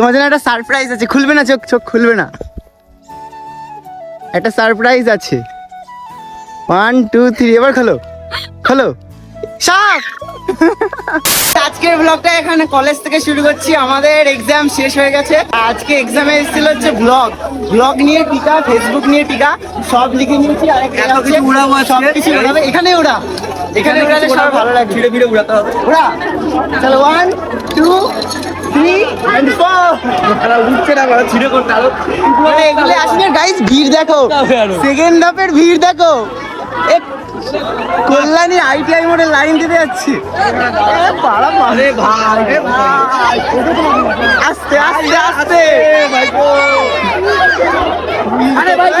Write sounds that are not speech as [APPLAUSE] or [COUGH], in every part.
তোমার জন্য একটা সারপ্রাইজ আছে। খুলবে না চোখ? চোখ খুলবে না। একটা সারপ্রাইজ আছে। ওয়ান টু থ্রি এবার খোলো। খোলো। সাপ আজকের ব্লগটা এখানে কলেজ থেকে শুরু করছি। আমাদের এক্সাম শেষ হয়ে গেছে। আজকে এক্সামে এসেছিল হচ্ছে ব্লগ ব্লগ নিয়ে টিকা ফেসবুক নিয়ে টিকা সব লিখে নিয়েছি। আর। সব কিছু উড়াবে। এখানে উড়া। এখানে উড়ালে সবার ভালো লাগে ফিরে ফিরে উড়াতে হবে। উড়া। চলো one two three and four উঠছে না বড় ছিঁড়ে করতে আরও মানে এগুলো আসলে গাইস ভিড় দেখো। সেকেন্ড হাফের ভিড় দেখো। কল্যাণী আইটিআই মোড়ে লাইন দিতে যাচ্ছি। আস্তে আস্তে আস্তে। আরে ভাই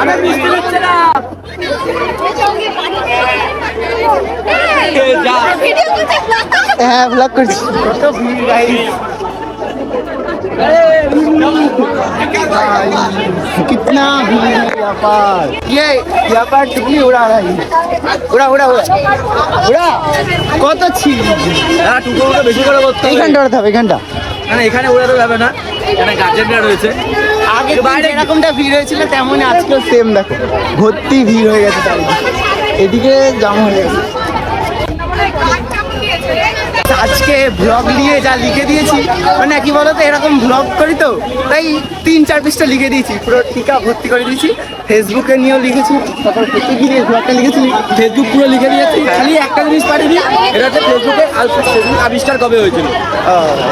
আরে বৃষ্টি হচ্ছে না। হ্যাঁ ব্লগ করছি কত ভিড় গাইস कितना भीड़ है यहाँ पर ये यहाँ पर टिकली उड़ा रहा है उड़ा उड़ा उड़ा उड़ा কত ছিল না টুকরোটা বেশি করে করতে হবে এইখানটা উড়াতে হবে এইখানটা মানে এখানে উড়াতে যাবে না এখানে গার্জেনরা রয়েছে আগে বাইরে বাইরে এরকমটা ভিড় হয়েছিল তেমনই আজকেও সেম দেখো ভর্তি ভিড় হয়ে গেছে চারিদিকে এদিকে জাম হয়ে গেছে আজকে ব্লগ নিয়ে যা লিখে দিয়েছি মানে কি বলতো এরকম ব্লগ করি তো তাই তিন চার পিসটা লিখে দিয়েছি পুরো টিকা ভর্তি করে দিয়েছি। ফেসবুকে নিয়েও লিখেছি তারপর ব্লগটা লিখেছি ফেসবুক পুরো লিখে দিয়েছি খালি একটা জিনিস পাঠিয়ে দিই এটা হচ্ছে ফেসবুকে ফেসবুক আবিষ্কার কবে হয়েছিল?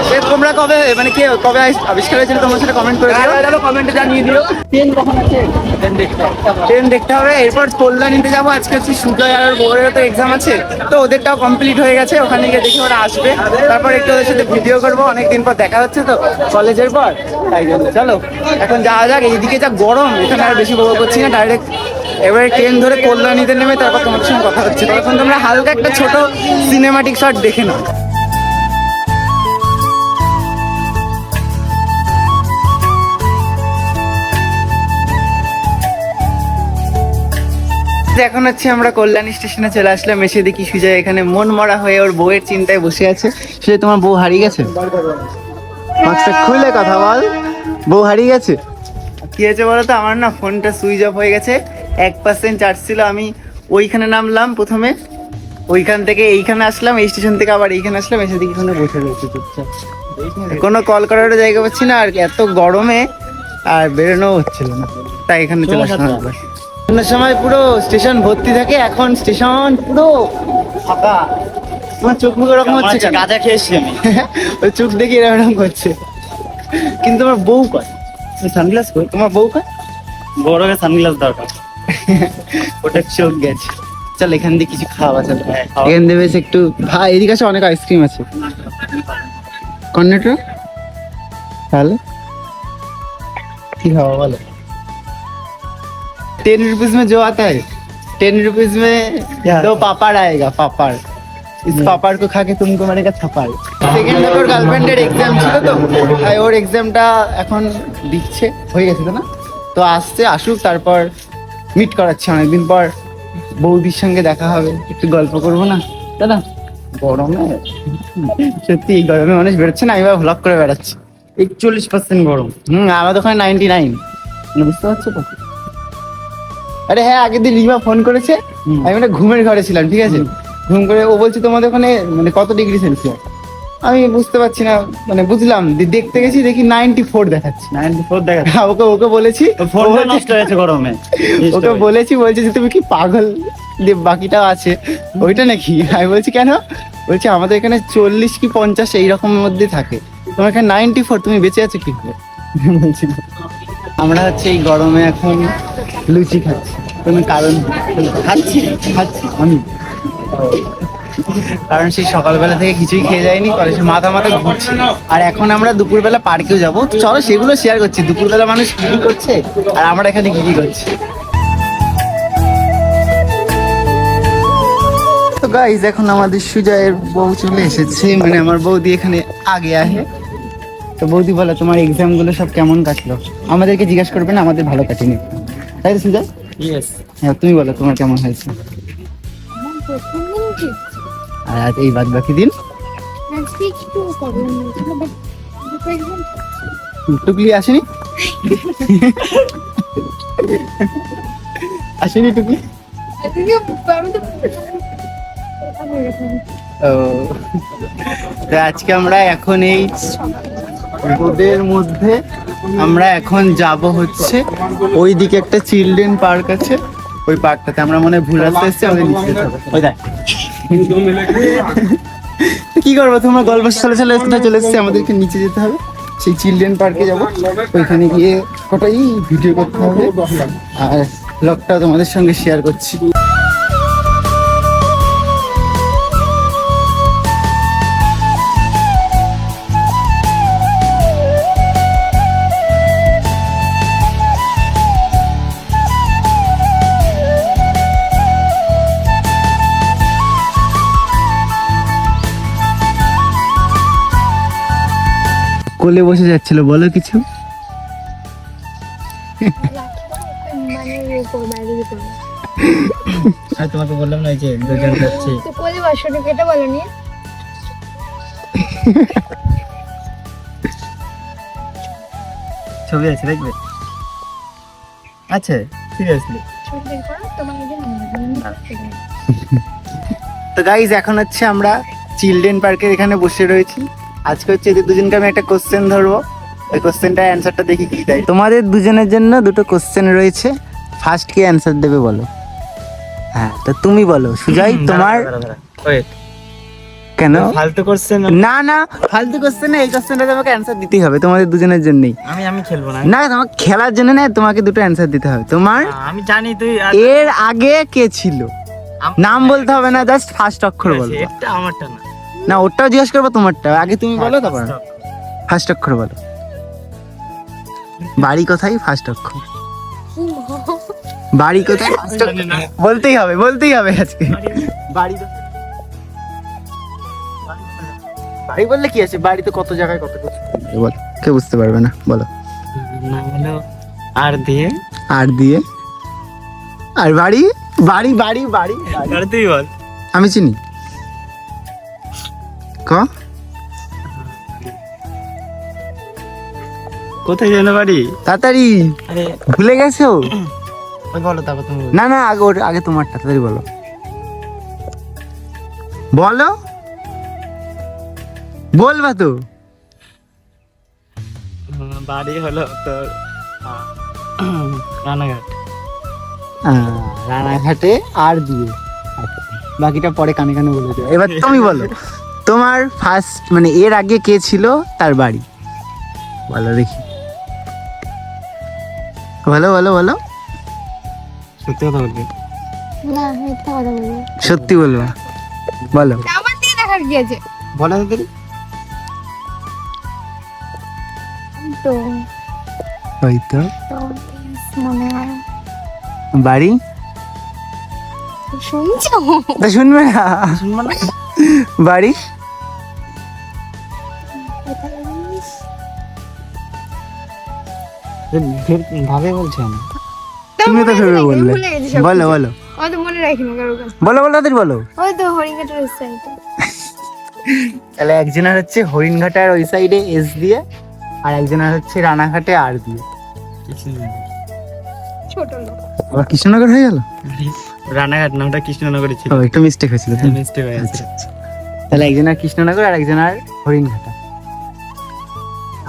সে তোমরা কবে মানে কে কবে আবিষ্কার হয়েছিল তোমরা সেটা কমেন্ট করে দিও। কমেন্টে জানিয়ে দিও। ট্রেন কখন আছে? ট্রেন দেখতে হবে। ট্রেন দেখতে হবে এরপর কল্যাণীতে যাব আজকে হচ্ছে সুজয় আর বউয়েরও তো এক্সাম আছে তো ওদেরটাও কমপ্লিট হয়ে গেছে ওখানে গিয়ে দেখি ওরা আসবে। তারপর একটু ওদের সাথে ভিডিও করব। অনেকদিন পর দেখা হচ্ছে তো কলেজের পর। তাই জন্য, চলো, এখন যাওয়া যাক। এইদিকে যা গরম, এখানে আর বেশি বড় করছি না ডাইরেক্ট এবারে ট্রেন ধরে কল্যাণীদের নেমে তারপর তোমার সঙ্গে কথা হচ্ছে। তখন তোমরা হালকা একটা ছোট সিনেমাটিক শট দেখে নাও। এখন হচ্ছে আমরা কল্যাণী স্টেশনে চলে আসলাম। এসে দেখি সুজয় এখানে মন মরা হয়ে ওর বউয়ের চিন্তায় বসে আছে। সুজয় তোমার বউ হারিয়ে গেছে? মাস্কটা খুলে কথা বল। বউ হারিয়ে গেছে? কি হয়েছে বলো তো? আমার না ফোনটা সুইচ অফ হয়ে গেছে। এক পার্সেন্ট চার্জ ছিল আমি ওইখানে নামলাম প্রথমে। ওইখান থেকে এইখানে আসলাম এই স্টেশন থেকে আবার এইখানে আসলাম এসে দেখি এখানে বসে রয়েছে চুপচাপ। কোনো কল করারও জায়গা পাচ্ছি না আর এত গরমে আর বেরোনো হচ্ছিল না। তাই এখানে চলে আসলাম। অন্য সময় পুরো স্টেশন ভর্তি থাকে এখন স্টেশন পুরো ফাঁকা। তোমার চোখ মুখ এরকম হচ্ছে গাঁজা খেয়েছি আমি। [LAUGHS] ওই চোখ দেখে এরকম করছে। কিন্তু তোমার বউ কয়? সানগ্লাস কই? তোমার বউ কয়? বড়কে সানগ্লাস দরকার। [LAUGHS] ওটা চোখ গেছে। চল এখান দিয়ে কিছু খাওয়া চল। হ্যাঁ, এখান দিয়ে বেশ একটু ভাই এদিকে আছে অনেক আইসক্রিম আছে। কর্নেটো? তাহলে? কি খাওয়া বলো? टेन रुपीज में जो आता है टेन रुपीज में क्या? दो पापड़ आएगा पापड़ इस पापड़ को खा के तुमको मारेगा थप्पड़ সেকেন্ড ওর গার্লফ্রেন্ডের এক্সাম ছিল তো তাই ওর এক্সামটা এখন দিচ্ছে হয়ে গেছে তো না তো আসছে আসুক তারপর মিট করাচ্ছে অনেকদিন পর বৌদির সঙ্গে দেখা হবে একটু গল্প করবো না দাদা গরমে সত্যি এই গরমে মানুষ বেরোচ্ছে না আমি এবার ভ্লগ করে বেড়াচ্ছি একচল্লিশ পার্সেন্ট গরম হুম আমাদের ওখানে নাইনটি নাইন বুঝতে পারছো তো আরে হ্যাঁ আগের দিন রিমা ফোন করেছে। আমি একটা ঘুমের ঘরে ছিলাম ঠিক আছে? ঘুম করে ও বলছে তোমাদের ওখানে মানে কত ডিগ্রি সেলসিয়াস? আমি বুঝতে পারছি না মানে বুঝলাম দেখতে গেছি দেখি নাইনটি ফোর দেখাচ্ছে। নাইনটি ফোর দেখা হ্যাঁ, ওকে ওকে বলেছি। নষ্ট হয়েছে গরমে। [LAUGHS] ওকে বলেছি বলছে যে তুমি কি পাগল? যে বাকিটাও আছে। ওইটা নাকি? আমি বলছি কেন? বলছি আমাদের এখানে চল্লিশ কি পঞ্চাশ এইরকম মধ্যে থাকে। তোমার এখানে নাইনটি ফোর তুমি বেঁচে আছো কি করে [LAUGHS] বলছি। আমরা হচ্ছে এই গরমে এখন লুচি খাচ্ছি। কোনো কারণ খাচ্ছি। খাচ্ছি আমি। কারণ সেই সকালবেলা থেকে কিছুই খেয়ে যায়নি কলেজে মাথা মাথা ঘুরছে। আর এখন আমরা দুপুরবেলা পার্কেও যাব। চলো সেগুলো শেয়ার করছি। দুপুরবেলা মানুষ কি কি করছে আর আমরা এখানে কি কি করছি? তো গাইজ এখন আমাদের সুজয়ের বউ চলে এসেছে। মানে আমার বৌদি এখানে আগে আহে তো বৌদি বলো তোমার এক্সামগুলো সব কেমন কাটলো? আমাদেরকে জিজ্ঞাসা করবে না আমাদের ভালো কাটেনি। তাই তো ইয়েস হ্যাঁ তুমি বলো তোমার কেমন হয়েছে? আর এই বাদ বাকি দিন? টুকলি আসেনি? [LAUGHS] আসেনি টুকলি? ও। তো আজকে আমরা এখন এই রোদের মধ্যে আমরা এখন যাব হচ্ছে ওই দিকে একটা চিলড্রেন পার্ক আছে ওই পার্কটাতে আমরা মনে ভুল আসতে এসেছি আমাদের নিচে ওই দেখ। কি করব তোমরা গল্প চলে চলে এসে চলে এসেছে আমাদেরকে নিচে যেতে হবে। সেই চিলড্রেন পার্কে যাব ওইখানে গিয়ে কটাই ভিডিও করতে হবে। আর ব্লগটা তোমাদের সঙ্গে শেয়ার করছি। কোলে বসে যাচ্ছিল বলো কিছু? আর তোমাকে বললাম না যে দুজন যাচ্ছি। কোলে বসো কেটে বলো নি। ছবি আছে দেখবে? আচ্ছা সিরিয়াসলি তো গাইজ এখন হচ্ছে আমরা চিলড্রেন পার্কের এখানে বসে রয়েছি। আজকে হচ্ছে এদের দুজনকে আমি একটা কোশ্চেন ধরবো। ওই কোশ্চেনটার অ্যান্সারটা দেখি কি দেয়। তোমাদের দুজনের জন্য দুটো কোশ্চেন রয়েছে। ফার্স্ট কি অ্যান্সার দেবে বলো। হ্যাঁ তো তুমি বলো। সুজয় তোমার? কেন? ফালতু কোশ্চেন না? না ফালতু কোশ্চেন এই কোশ্চেনটা তোমাকে অ্যান্সার দিতেই হবে। তোমাদের দুজনের জন্যই। আমি আমি খেলব না। না তোমাকে খেলার জন্য না তোমাকে দুটো অ্যান্সার দিতে হবে। তোমার? আমি জানি তুই এর আগে কে ছিল? নাম বলতে হবে না জাস্ট ফার্স্ট অক্ষর বলো। এটা আমারটা না। না ওটাও জিজ্ঞেস করব তোমারটা আগে তুমি বলো তারপর. ফার্স্ট অক্ষর বলো। বাড়ি কোথায়? ফার্স্ট অক্ষর। বাড়ি কোথায়? ফার্স্ট অক্ষর। বলতেই হবে বলতেই হবে আজকে। বাড়ি বাড়ি বললে কি আছে? বাড়ি তো কত জায়গায় কত কিছু? বল কেউ বুঝতে পারবে না বলো। আর দিয়ে? আর দিয়ে? আর বাড়ি? বাড়ি বাড়ি বাড়ি। বাড়ি। আর তুই বল। আমি চিনি? ক কোথায় যেন বাড়ি? তাড়াতাড়ি। আরে ভুলে গেছো? ওই বলো তারপর তুমি না না আগে ওর আগে তোমারটা তাড়াতাড়ি বলো। বলো। বলবা তো। বাড়ি হলো তোর রানাঘাট। রানাঘাটে আর দিয়ে বাকিটা পরে কানে কানে বলে দেবো এবার তুমি বলো। তোমার ফার্স্ট মানে এর আগে কে ছিল? তার বাড়ি। বলো দেখি। বলো বলো বলো। সত্যি কথা বলবি? সত্যি বলবা। বলো। আমার দিকে দেখার কি আছে বলো তাড়াতাড়ি তো হয়তো মনে হয়। বাড়ি? শুনছো? তা শুনবে না। শুনব না। বাড়ি? ভাবে বলছেন। তুমি তো ভেবে বললে। বলো বলো। আমি তো মনে রাখিনি কারও কাছে বলো বলো তাড়াতাড়ি বলো। ওই তো হরিঙ্গাটার সাইডে তাহলে একজনের হচ্ছে হরিণঘাটার ওই সাইডে এস দিয়ে আর একজনের হচ্ছে রানাঘাটে আর দিয়ে। ছোট লোক। আবার কৃষ্ণনগর হয়ে গেল? রানাঘাট নামটা কৃষ্ণনগরে ছিল। একটু মিস্টেক হয়েছিল মিস্টেক হয়ে আচ্ছা, আচ্ছা। তাহলে একজনের কৃষ্ণনগর আর একজনের হরিণঘাটা।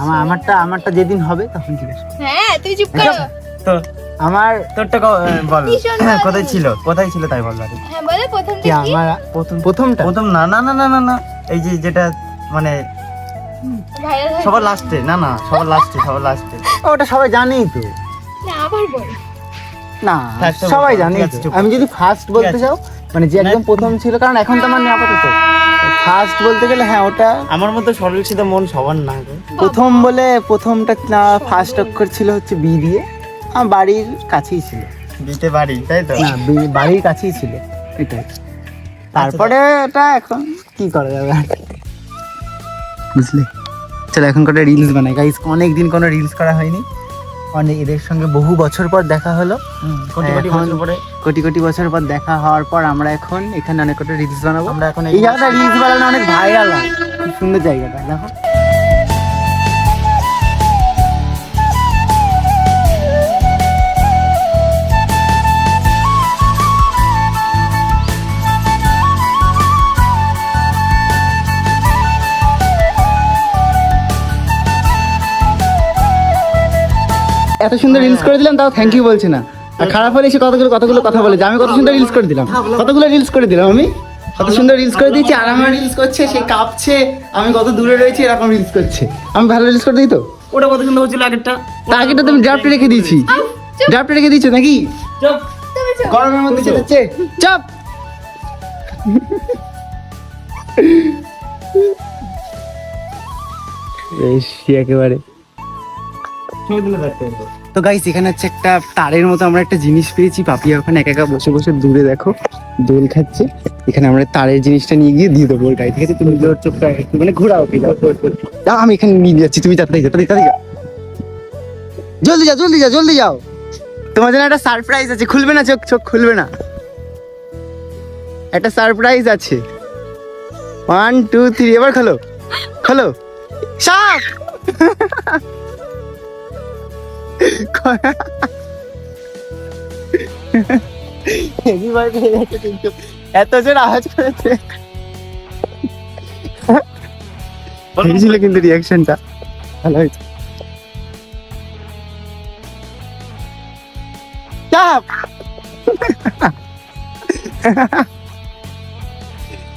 আমার আমারটা আমারটা যেদিন হবে তখন জিজ্ঞেস হ্যাঁ তুই চুপ করো। তো আমার তোরটা বল। ভীষণ কোথায় ছিল? কোথায় ছিল তাই বল হ্যাঁ বলে প্রথম কি থেকে আমার প্রথম প্রথমটা? প্রথম না না না না না না। এই যে যেটা মানে সবার লাস্টে না না সবার লাস্টে সবার লাস্টে ওটা সবাই জানেই তো। না আবার বল। না সবাই জানে। আমি যদি ফার্স্ট বলতে চাও মানে যে একদম প্রথম ছিল কারণ এখন তো আমার আপাতত ফার্স্ট বলতে গেলে হ্যাঁ ওটা আমার মতো সরল সিধা মন সবার না প্রথম বলে প্রথমটা না ফার্স্ট অক্ষর ছিল হচ্ছে বি দিয়ে। আমার বাড়ির কাছেই ছিল। দিতে পারি তাই তো? না বাড়ির কাছেই ছিল এটাই। তারপরে এটা এখন কি করা যাবে? বুঝলে? চলো এখন কটা রিলস বানাই। গাইস অনেক দিন কোনো রিলস করা হয়নি। অনেক এদের সঙ্গে বহু বছর পর দেখা হলো। কোটি কোটি বছর পরে। কোটি কোটি বছর পর দেখা হওয়ার পর আমরা এখন এখানে অনেক কটা রিলস বানাবো। আমরা এখন এই জায়গাটা রিলস বানানো অনেক ভাইরাল হয়। খুব সুন্দর জায়গাটা দেখো। এত সুন্দর রিলস করে দিলাম তাও থ্যাংক ইউ বলছে না। আর খারাপ হলে এসে কতগুলো কতগুলো কথা বলে যে আমি কত সুন্দর রিলস করে দিলাম। কতগুলো রিলস করে দিলাম আমি? কত সুন্দর রিলস করে দিয়েছি আর আমার রিলস করছে সে কাঁপছে আমি কত দূরে রয়েছি এরকম রিলস করছে। আমি ভালো রিলস করে দিই তো? ওটা কত সুন্দর হচ্ছিল আগেরটা? তা আগেটা তুমি ড্রাফটে রেখে দিয়েছি। ড্রাফটে রেখে দিয়েছ নাকি? চুপ। গরমের মধ্যে চেঁচাচ্ছে চাপ। বেশি একেবারে। তো গাইস এখানে হচ্ছে একটা তারের মতো আমরা একটা জিনিস পেয়েছি। পাপিয়া ওখানে একা একা বসে বসে দূরে দেখো, দোল খাচ্ছে। এখানে আমরা তারের জিনিসটা নিয়ে গিয়ে দিয়ে দেবো। গাই ঠিক আছে? তুমি জোর চোখটা মানে ঘোরাও আমি এখানে নিয়ে যাচ্ছি। তুমি তাড়াতাড়ি যাও তাড়াতাড়ি যাও। জলদি যাও জলদি যাও জলদি যাও। তোমার জন্য একটা সারপ্রাইজ আছে। খুলবে না চোখ? চোখ খুলবে না। একটা সারপ্রাইজ আছে। ওয়ান টু থ্রি এবার খোলো। খোলো। সাপ [LAUGHS] এত জোর আওয়াজ করেছে ছিল কিন্তু রিয়াকশনটা ভালো হয়েছে।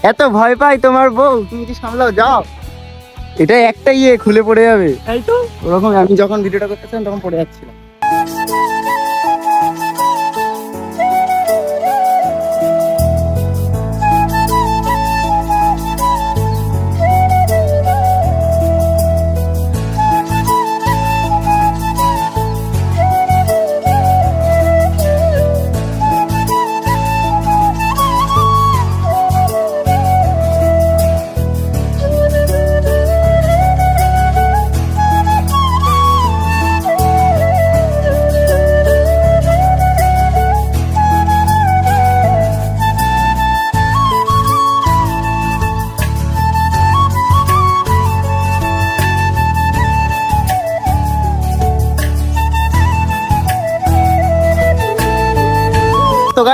এত ভয় পাই তোমার বউ তুমি কি সামলাও যাও। এটা একটা ইয়ে খুলে পড়ে যাবে। এই তো। ওরকম আমি যখন ভিডিওটা করতেছিলাম তখন পড়ে যাচ্ছিলাম।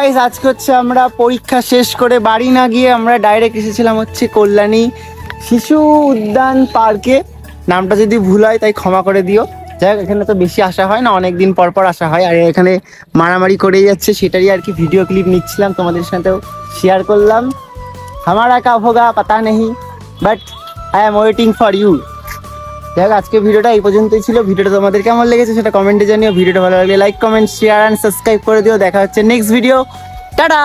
তো গাইস আজকে হচ্ছে আমরা পরীক্ষা শেষ করে বাড়ি না গিয়ে আমরা ডাইরেক্ট এসেছিলাম হচ্ছে কল্যাণী শিশু উদ্যান পার্কে নামটা যদি ভুল হয়, তাই ক্ষমা করে দিও। যাই এখানে তো বেশি আসা হয় না অনেক দিন পর পর আসা হয়। আর এখানে মারামারি করেই যাচ্ছে, সেটারই আর কি ভিডিও ক্লিপ নিচ্ছিলাম, তোমাদের সাথেও শেয়ার করলাম। হামারা কাব হোগা পাতা নেই but I am waiting for you যাই আজকে ভিডিওটা এই পর্যন্তই ছিল। ভিডিওটা তোমাদের কেমন লেগেছে সেটা কমেন্টে জানিও। ভিডিওটা ভালো লাগলে like comment share and subscribe করে দিও। দেখা হচ্ছে নেক্সট ভিডিও টাটা!